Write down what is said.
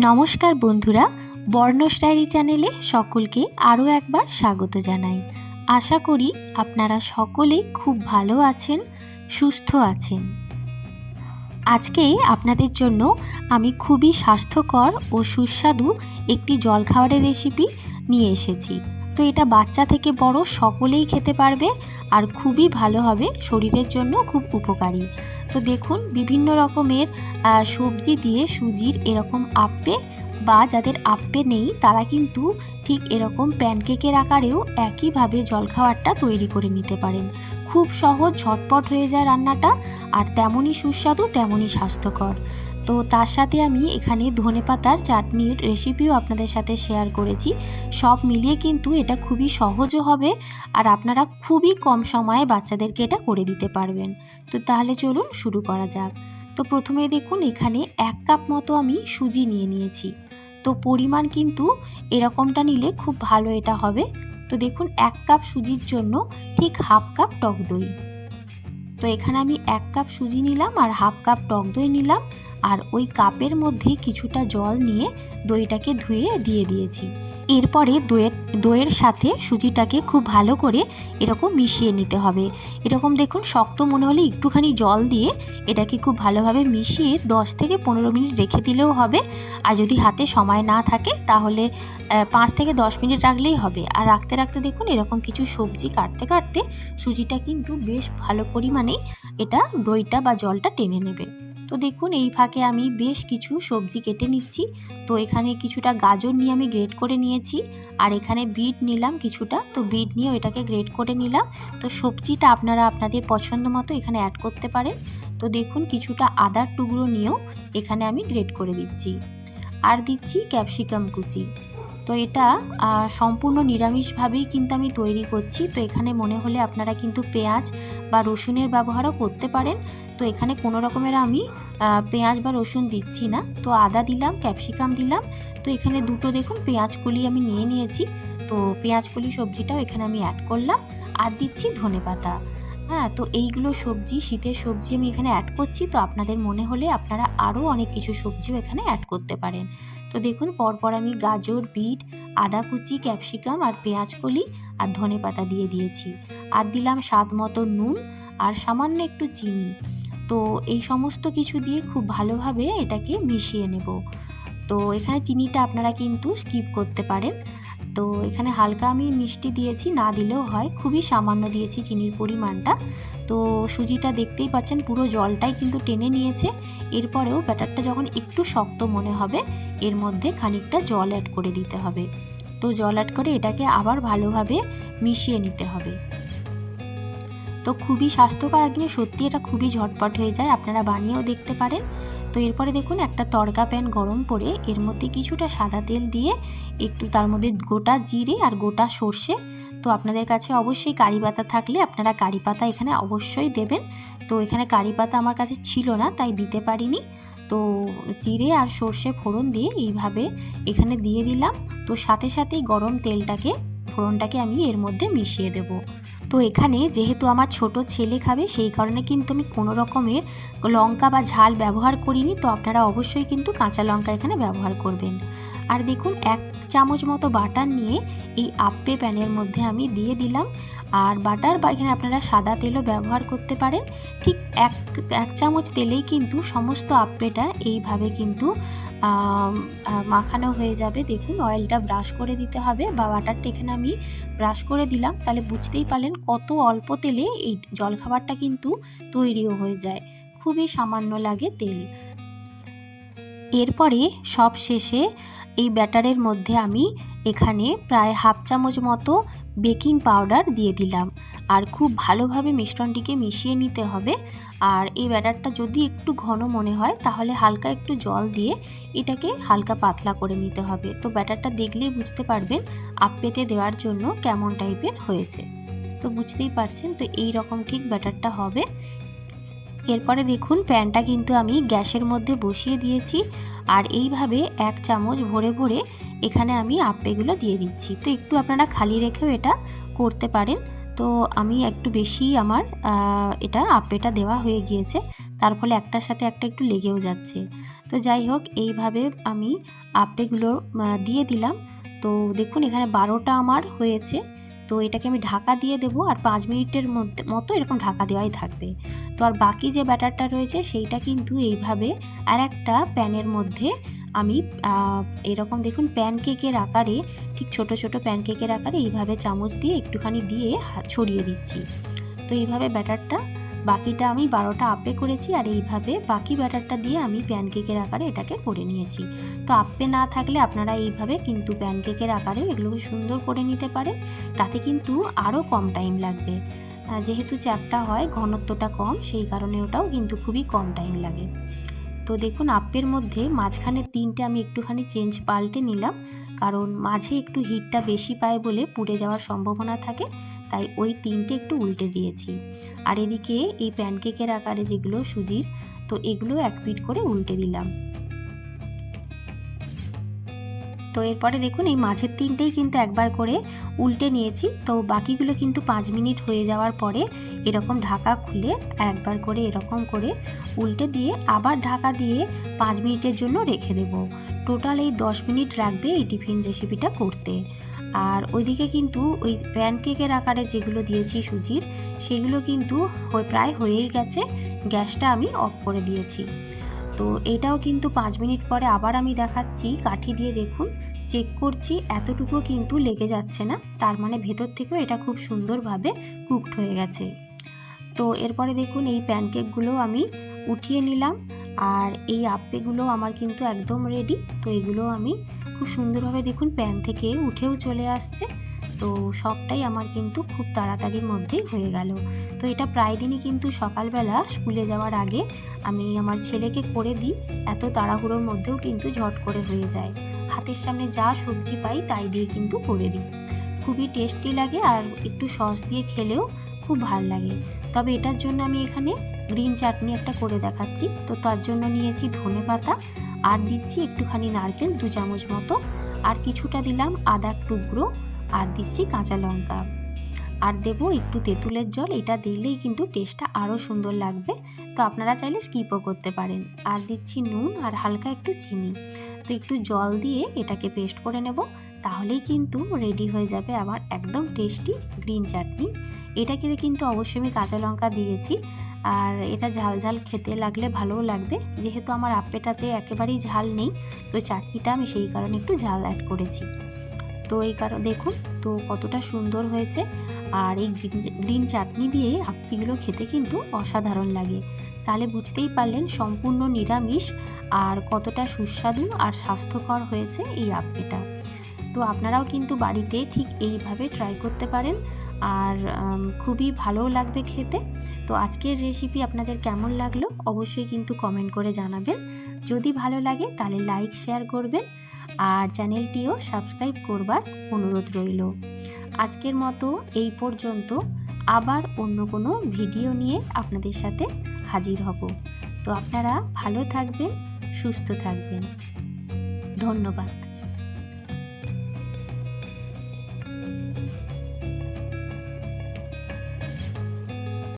নমস্কার বন্ধুরা, বর্ণস ডায়েরি চ্যানেলে সকলকে আরও একবার স্বাগত জানাই। আশা করি আপনারা সকলেই খুব ভালো আছেন, সুস্থ আছেন। আজকে আপনাদের জন্য আমি খুবই স্বাস্থ্যকর ও সুস্বাদু একটি জলখাবারের রেসিপি নিয়ে এসেছি। তো এটা বাচ্চা থেকে বড়, সকলেই খেতে পারবে আর খুবই ভালো হবে, শরীরের জন্য খুব উপকারী। তো দেখুন, বিভিন্ন রকমের সবজি দিয়ে সুজির এরকম আপ্পে বা যাদের আপ্পে নেই, তারা কিন্তু ঠিক এরকম প্যানকেকের আকারেও একইভাবে জলখাবারটা তৈরি করে নিতে পারেন। খুব সহজ, ঝটপট হয়ে যায় রান্নাটা, আর তেমনই সুস্বাদু, তেমনই স্বাস্থ্যকর। তো তার সাথে আমি এখানে ধনেপাতার চাটনির রেসিপিও আপনাদের সাথে শেয়ার করেছি। সব মিলিয়ে কিন্তু এটা খুবই সহজও হবে আর আপনারা খুবই কম সময়ে বাচ্চাদেরকে এটা করে দিতে পারবেন। তো তাহলে চলুন শুরু করা যাক। তো প্রথমে দেখুন এখানে এক কাপ মতো আমি সুজি নিয়ে নিয়েছি। তো পরিমাণ কিন্তু এরকমটা নিলে খুব ভালো এটা হবে। তো দেখুন এক কাপ সুজির জন্য ঠিক হাফ কাপ টক দই। তো এখানে আমি এক কাপ সুজি নিলাম আর হাফ কাপ টক দই নিলাম আর ওই কাপের মধ্যে কিছুটা জল নিয়ে দইটাকে ধুয়ে দিয়ে দিয়েছি। এরপরে দইয়ের দইয়ের সাথে সুজিটাকে খুব ভালো করে এরকম মিশিয়ে নিতে হবে। এরকম দেখুন, শক্ত মনে হলে একটুখানি জল দিয়ে এটাকে খুব ভালোভাবে মিশিয়ে 10 থেকে পনেরো মিনিট রেখে দিলেও হবে। আর যদি হাতে সময় না থাকে, তাহলে পাঁচ থেকে দশ মিনিট রাখলেই হবে। আর রাখতে রাখতে দেখুন, এরকম কিছু সবজি কাটতে কাটতে সুজিটা কিন্তু বেশ ভালো পরিমাণে এটা দইটা বা জলটা টেনে নেবে। তো দেখুন, এই ফাঁকে আমি বেশ কিছু সবজি কেটে নিচ্ছি। তো এখানে কিছুটা গাজর নিয়ে আমি গ্রেট করে নিয়েছি আর এখানে বিট নিলাম কিছুটা। তো বিট নিয়ে এটাকে গ্রেট করে নিলাম। তো সবজিটা আপনারা আপনাদের পছন্দ মতো এখানে অ্যাড করতে পারেন। তো দেখুন, কিছুটা আদার টুকরো নিয়েও এখানে আমি গ্রেট করে দিচ্ছি। আর দিচ্ছি ক্যাপসিকাম কুচি। তো এটা সম্পূর্ণ নিরামিষভাবেই কিন্তু আমি তৈরি করছি। তো এখানে মনে হলে আপনারা কিন্তু পেঁয়াজ বা রসুনের ব্যবহারও করতে পারেন। তো এখানে কোনো রকমের আমি পেঁয়াজ বা রসুন দিচ্ছি না। তো আদা দিলাম, ক্যাপসিকাম দিলাম। তো এখানে দুটো দেখুন পেঁয়াজ কলি আমি নিয়ে নিয়েছি। তো পেঁয়াজ কলি সবজিটাও এখানে আমি অ্যাড করলাম। আর দিচ্ছি ধনেপাতা। হ্যাঁ তো এইগুলো সবজি, শীতের সবজি আমি এখানে অ্যাড করছি। তো আপনাদের মনে হলে আপনারা আরও অনেক কিছু সবজিও এখানে অ্যাড করতে পারেন। তো দেখুন, পরপর আমি গাজর, বিট, আদা কুচি, ক্যাপসিকাম আর পেঁয়াজ কলি আর ধনেপাতা দিয়ে দিয়েছি। আর দিলাম স্বাদ মতো নুন আর সামান্য একটু চিনি। তো এই সমস্ত কিছু দিয়ে খুব ভালোভাবে এটাকে মিশিয়ে নেব। তো এখানে চিনিটা আপনারা কিন্তু স্কিপ করতে পারেন। তো এখানে হালকা আমি মিষ্টি দিয়েছি, না দিলেও হয়। খুবই সামান্য দিয়েছি চিনির পরিমাণটা। তো সুজিটা দেখতেই পাচ্ছেন, পুরো জলটাই কিন্তু টেনে নিয়েছে। এরপরেও ব্যাটারটা যখন একটু শক্ত মনে হবে, এর মধ্যে খানিকটা জল অ্যাড করে দিতে হবে। তো জল অ্যাড করে এটাকে আবার ভালোভাবে মিশিয়ে নিতে হবে। তো খুবই স্বাস্থ্যকর আর কিন্তু সত্যি এটা খুবই ঝটপট হয়ে যায়। আপনারা বানিয়েও দেখতে পারেন। তো এরপরে দেখুন, একটা তড়কা প্যান গরম করে এর মধ্যে কিছুটা সাদা তেল দিয়ে একটু তার মধ্যে গোটা জিরে আর গোটা সর্ষে। তো আপনাদের কাছে অবশ্যই কারি পাতা থাকলে আপনারা কারি পাতা এখানে অবশ্যই দেবেন। তো এখানে কারি পাতা আমার কাছে ছিল না, তাই দিতে পারিনি। তো জিরে আর সর্ষে ফোড়ন দিয়ে এইভাবে এখানে দিয়ে দিলাম। তো সাথে সাথেই গরম তেলটাকে, ফোড়নটাকে আমি এর মধ্যে মিশিয়ে দেব। তো এখানে যেহেতু আমার ছোট ছেলে খাবে, সেই কারণে কিন্তু আমি কোনো রকমের লঙ্কা বা ঝাল ব্যবহার করিনি। তো আপনারা অবশ্যই কিন্তু কাঁচা লঙ্কা এখানে ব্যবহার করবেন। আর দেখুন, এক চামচ মতো বাটার নিয়ে এই আপ্পে প্যানের মধ্যে আমি দিয়ে দিলাম। আর বাটার বা এখানে আপনারা সাদা তেলও ব্যবহার করতে পারেন। ঠিক এক এক চামচ তেলেই কিন্তু সমস্ত আপ্পেটা এইভাবে কিন্তু মাখানো হয়ে যাবে। দেখুন, অয়েলটা ব্রাশ করে দিতে হবে বা বাটারটা এখানে আমি ব্রাশ করে দিলাম। তাহলে বুঝতেই পারলেন কত অল্প তেলে এই জলখাবারটা কিন্তু তৈরিও হয়ে যায়। খুবই সামান্য লাগে তেল। এরপরে সব শেষে এই ব্যাটারের মধ্যে আমি এখানে প্রায় হাফ চামচ মতো বেকিং পাউডার দিয়ে দিলাম। আর খুব ভালোভাবে মিশ্রণটিকে মিশিয়ে নিতে হবে। আর এই ব্যাটারটা যদি একটু ঘন মনে হয়, তাহলে হালকা একটু জল দিয়ে এটাকে হালকা পাতলা করে নিতে হবে। তো ব্যাটারটা দেখলেই বুঝতে পারবেন আপ্পেতে দেওয়ার জন্য কেমন টাইপের হয়েছে। তো বুঝতেই পারছেন তো এই রকম ঠিক ব্যাটারটা হবে। এরপরে দেখুন প্যানটা কিন্তু আমি গ্যাসের মধ্যে বসিয়ে দিয়েছি আর এইভাবে এক চামচ ভরে ভরে এখানে আমি আপ্পেগুলো দিয়ে দিচ্ছি। তো একটু আপনারা খালি রেখেও এটা করতে পারেন। তো আমি একটু বেশি আমার এটা আপ্পেটা দেওয়া হয়ে গিয়েছে তার ফলে একটার সাথে একটা একটু লেগেও যাচ্ছে। তো যাই হোক এইভাবে আমি আপ্পেগুলো আহ, দিয়ে দিলাম। তো দেখুন এখানে বারোটা আমার হয়েছে। তো এটাকে আমি ঢাকা দিয়ে দেবো আর পাঁচ মিনিটের মধ্যে, মতো এরকম ঢাকা দেওয়াই থাকবে। তো আর বাকি যে ব্যাটারটা রয়েছে সেইটা কিন্তু এইভাবে আর একটা প্যানের মধ্যে আমি এরকম দেখুন প্যানকেকের আকারে, ঠিক ছোট ছোট প্যানকেকের আকারে এইভাবে চামচ দিয়ে একটুখানি দিয়ে ছড়িয়ে দিচ্ছি। তো এইভাবে ব্যাটারটা বাকিটা আমি বারোটা আপে করেছি আর এইভাবে বাকি ব্যাটারটা দিয়ে আমি প্যানকেকের আকারে এটাকে করে নিয়েছি। তো আপে না থাকলে আপনারা এইভাবে কিন্তু প্যানকেকের আকারে এগুলোকে সুন্দর করে নিতে পারেন। তাতে কিন্তু আরও কম টাইম লাগবে। যেহেতু চারটা হয়, ঘনত্বটা কম, সেই কারণে ওটাও কিন্তু খুবই কম টাইম লাগে। তো দেখুন আপের মধ্যে মাঝখানে তিনটে আমি একটুখানি চেঞ্জ পাল্টে নিলাম। কারণ মাঝে একটু হিটটা বেশি পায় বলে পুড়ে যাওয়ার সম্ভাবনা থাকে, তাই ওই তিনটে একটু উল্টে দিয়েছি। আর এদিকে এই প্যানকেকের আকারে যেগুলো সুজির, তো এগুলো এক পিট করে উল্টে দিলাম। তো এরপরে দেখুন, এই মাঝের তিনটেই কিন্তু একবার করে উল্টে নিয়েছি। তো বাকিগুলো কিন্তু পাঁচ মিনিট হয়ে যাওয়ার পরে এরকম ঢাকা খুলে একবার করে এরকম করে উল্টে দিয়ে আবার ঢাকা দিয়ে পাঁচ মিনিটের জন্য রেখে দেবো। টোটাল এই দশ মিনিট রাখবে এই টিফিন রেসিপিটা করতে। আর ওইদিকে কিন্তু ওই প্যানকেকের আকারে যেগুলো দিয়েছি সুজির, সেগুলো কিন্তু প্রায় হয়েই গেছে। গ্যাসটা আমি অফ করে দিয়েছি। তো এটাও কিন্তু পাঁচ মিনিট পরে আবার আমি দেখাচ্ছি। কাঠি দিয়ে দেখুন চেক করছি এতটুকু কিন্তু লেগে যাচ্ছে না। তার মানে ভেতর থেকেও এটা খুব সুন্দরভাবে কুকড হয়ে গেছে। তো এরপরে দেখুন, এই প্যানকেকগুলো আমি উঠিয়ে নিলাম আর এই আপ্পেগুলো আমার কিন্তু একদম রেডি তো এগুলো আমি খুব সুন্দরভাবে দেখুন প্যান থেকে উঠেও চলে আসছে। তো সবটাই আমার কিন্তু খুব তাড়াতাড়ির মধ্যেই হয়ে গেল। তো এটা প্রায় দিনই কিন্তু সকালবেলা স্কুলে যাওয়ার আগে আমি আমার ছেলেকে করে দিই, এত তাড়াহুড়োর মধ্যেও কিন্তু ঝট করে হয়ে যায়। হাতের সামনে যা সবজি পাই তাই দিয়ে কিন্তু করে দিই। খুবই টেস্টি লাগে আর একটু সস দিয়ে খেলেও খুব ভালো লাগে। তবে এটার জন্য আমি এখানে গ্রিন চাটনি একটা করে দেখাচ্ছি। তো তার জন্য নিয়েছি ধনে পাতা, আর দিচ্ছি একটুখানি নারকেল দু চামচ মতো। আর কিছুটা দিলাম আদার টুকরো। আর দিচ্ছি কাঁচা লঙ্কা। আর দেবো একটু তেঁতুলের জল, এটা দিলেই কিন্তু টেস্টটা আরও সুন্দর লাগবে। তো আপনারা চাইলে স্কিপও করতে পারেন। আর দিচ্ছি নুন আর হালকা একটু চিনি। তো একটু জল দিয়ে এটাকে পেস্ট করে নেব, তাহলেই কিন্তু রেডি হয়ে যাবে আমার একদম টেস্টি গ্রিন চাটনি এটাকে কিন্তু অবশ্যই আমি কাঁচা লঙ্কা দিয়েছি। আর এটা ঝাল ঝাল খেতে লাগলে ভালোও লাগবে। যেহেতু আমার আপেটাতে একেবারেই ঝাল নেই, তো চাটনিটা আমি সেই কারণে একটু ঝাল অ্যাড করেছি। তো এই কারণ, দেখুন, তো কতটা সুন্দর হয়েছে। আর এই গ্রিন গ্রিন চাটনি দিয়ে আপ্পিগুলো খেতে কিন্তু অসাধারণ লাগে। তাহলে বুঝতেই পারলেন সম্পূর্ণ নিরামিষ আর কতটা সুস্বাদু আর স্বাস্থ্যকর হয়েছে এই আপ্পিটা তো আপনারাও কিন্তু বাড়িতে ঠিক এইভাবে ট্রাই করতে পারেন। আর খুবই ভালো লাগবে খেতে। তো আজকের রেসিপি আপনাদের কেমন লাগল? অবশ্যই কিন্তু কমেন্ট করে জানাবেন। যদি ভালো লাগে তাহলে লাইক শেয়ার করবেন। আর চ্যানেলটিও সাবস্ক্রাইব করবার অনুরোধ রইল। আজকের মতো এই পর্যন্ত আবার অন্য কোনো ভিডিও নিয়ে আপনাদের সাথে হাজির হব। তো আপনারা ভালো থাকবেন, সুস্থ থাকবেন। ধন্যবাদ।